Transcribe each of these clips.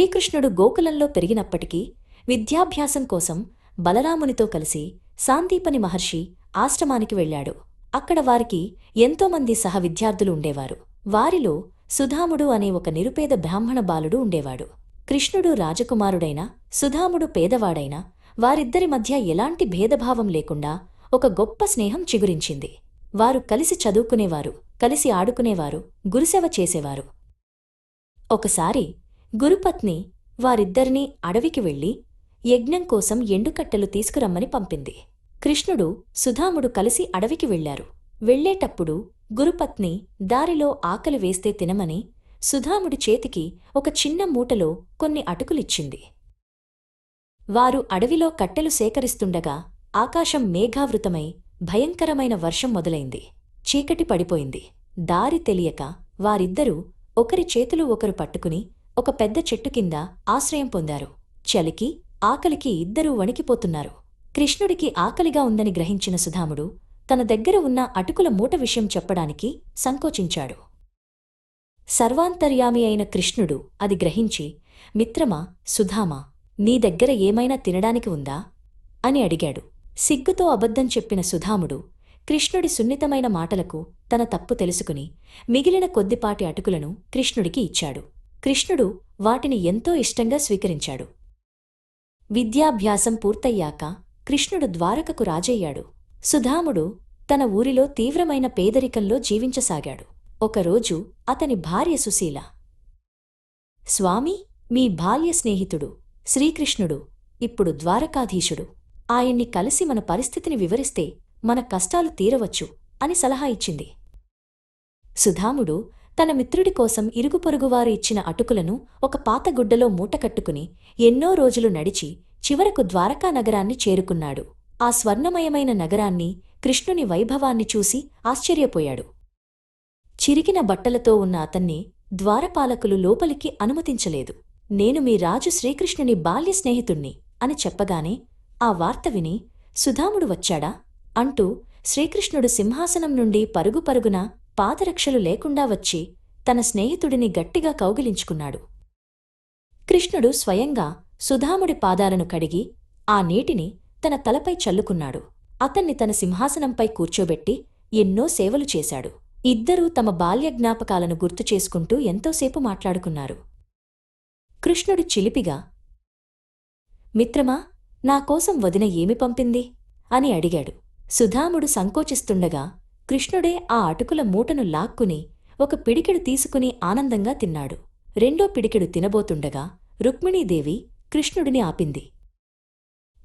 శ్రీకృష్ణుడు గోకులంలో పెరిగినప్పటికీ విద్యాభ్యాసం కోసం బలరామునితో కలిసి సాందీపని మహర్షి ఆశ్రమానికి వెళ్ళాడు. అక్కడ వారికి ఎంతోమంది సహ విద్యార్థులు ఉండేవారు. వారిలో సుధాముడు అనే ఒక నిరుపేద బ్రాహ్మణ బాలుడు ఉండేవాడు. కృష్ణుడు రాజకుమారుడైన సుధాముడు పేదవాడైన వారిద్దరి మధ్య ఎలాంటి భేదభావం లేకుండా ఒక గొప్ప స్నేహం చిగురించింది. వారు కలిసి చదువుకునేవారు కలిసి ఆడుకునేవారు గురుసేవ చేసేవారు. ఒకసారి గురుపత్ని వారిద్దరినీ అడవికి వెళ్ళి యజ్ఞం కోసం ఎండుకట్టెలు తీసుకురమ్మని పంపింది. కృష్ణుడు సుధాముడు కలిసి అడవికి వెళ్ళారు వెళ్ళేటప్పుడు గురుపత్ని దారిలో ఆకలి వేస్తే తినమని సుధాముడి చేతికి ఒక చిన్న మూటలో కొన్ని అటుకులిచ్చింది. వారు అడవిలో కట్టెలు సేకరిస్తుండగా ఆకాశం మేఘావృతమై భయంకరమైన వర్షం మొదలైంది. చీకటి పడిపోయింది. దారి తెలియక వారిద్దరూ ఒకరి చేతులు ఒకరు పట్టుకుని ఒక పెద్ద చెట్టు కింద ఆశ్రయం పొందారు. చలికి ఆకలికి ఇద్దరూ వణికిపోతున్నారు. కృష్ణుడికి ఆకలిగా ఉందని గ్రహించిన సుధాముడు తన దగ్గర ఉన్న అటుకుల మూట విషయం చెప్పడానికి సంకోచించాడు. సర్వాంతర్యామి అయిన కృష్ణుడు అది గ్రహించి మిత్రమా సుధామా నీ దగ్గర ఏమైనా తినడానికి ఉందా? అని అడిగాడు. సిగ్గుతో అబద్ధం చెప్పిన సుధాముడు కృష్ణుడి సున్నితమైన మాటలకు తన తప్పు తెలుసుకుని మిగిలిన కొద్దిపాటి అటుకులను కృష్ణుడికి ఇచ్చాడు. కృష్ణుడు వాటిని ఎంతో ఇష్టంగా స్వీకరించాడు. విద్యాభ్యాసం పూర్తయ్యాక కృష్ణుడు ద్వారకకు రాజయ్యాడు. సుధాముడు తన ఊరిలో తీవ్రమైన పేదరికంలో జీవించసాగాడు. ఒకరోజు అతని భార్య సుశీల స్వామి మీ బాల్య స్నేహితుడు శ్రీకృష్ణుడు ఇప్పుడు ద్వారకాధీశుడు. ఆయన్ని కలిసి మన పరిస్థితిని వివరిస్తే మన కష్టాలు తీరవచ్చు అని సలహా ఇచ్చింది. సుధాముడు తన మిత్రుడి కోసం ఇరుగుపొరుగువారు ఇచ్చిన అటుకులను ఒక పాత గుడ్డలో మూటకట్టుకుని ఎన్నో రోజులు నడిచి చివరకు ద్వారకా నగరాన్ని చేరుకున్నాడు. ఆ స్వర్ణమయమైన నగరాన్ని కృష్ణుని వైభవాన్ని చూసి ఆశ్చర్యపోయాడు. చిరిగిన బట్టలతో ఉన్న అతన్ని ద్వారపాలకులు లోపలికి అనుమతించలేదు. నేను మీ రాజు శ్రీకృష్ణుని బాల్య స్నేహితుణ్ణి అని చెప్పగానే ఆ వార్త విని సుధాముడు వచ్చాడా అంటూ శ్రీకృష్ణుడు సింహాసనం నుండి పరుగు పరుగున పాదరక్షలు లేకుండా వచ్చి తన స్నేహితుడిని గట్టిగా కౌగిలించుకున్నాడు. కృష్ణుడు స్వయంగా సుధాముడి పాదాలను కడిగి ఆ నీటిని తన తలపై చల్లుకున్నాడు. అతన్ని తన సింహాసనంపై కూర్చోబెట్టి ఎన్నో సేవలు చేశాడు. ఇద్దరూ తమ బాల్య జ్ఞాపకాలను గుర్తు చేసుకుంటూ ఎంతోసేపు మాట్లాడుకున్నారు. కృష్ణుడు చిలిపిగా మిత్రమా నాకోసం వదిన ఏమి పంపింది? అని అడిగాడు. సుధాముడు సంకోచిస్తుండగా కృష్ణుడే ఆ అటుకుల మూటను లాక్కుని ఒక పిడికెడు తీసుకుని ఆనందంగా తిన్నాడు. రెండో పిడికెడు తినబోతుండగా రుక్మిణీదేవి కృష్ణుడిని ఆపింది.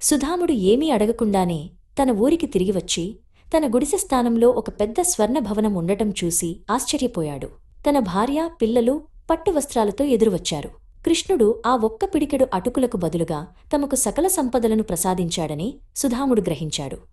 సుధాముడు ఏమీ అడగకుండానే తన ఊరికి తిరిగివచ్చి తన గుడిసె స్థానంలో ఒక పెద్ద స్వర్ణభవనం ఉండటం చూసి ఆశ్చర్యపోయాడు. తన భార్య పిల్లలు పట్టు వస్త్రాలతో ఎదురువచ్చారు. కృష్ణుడు ఆ ఒక్క పిడికెడు అటుకులకు బదులుగా తమకు సకల సంపదలను ప్రసాదించాడని సుధాముడు గ్రహించాడు.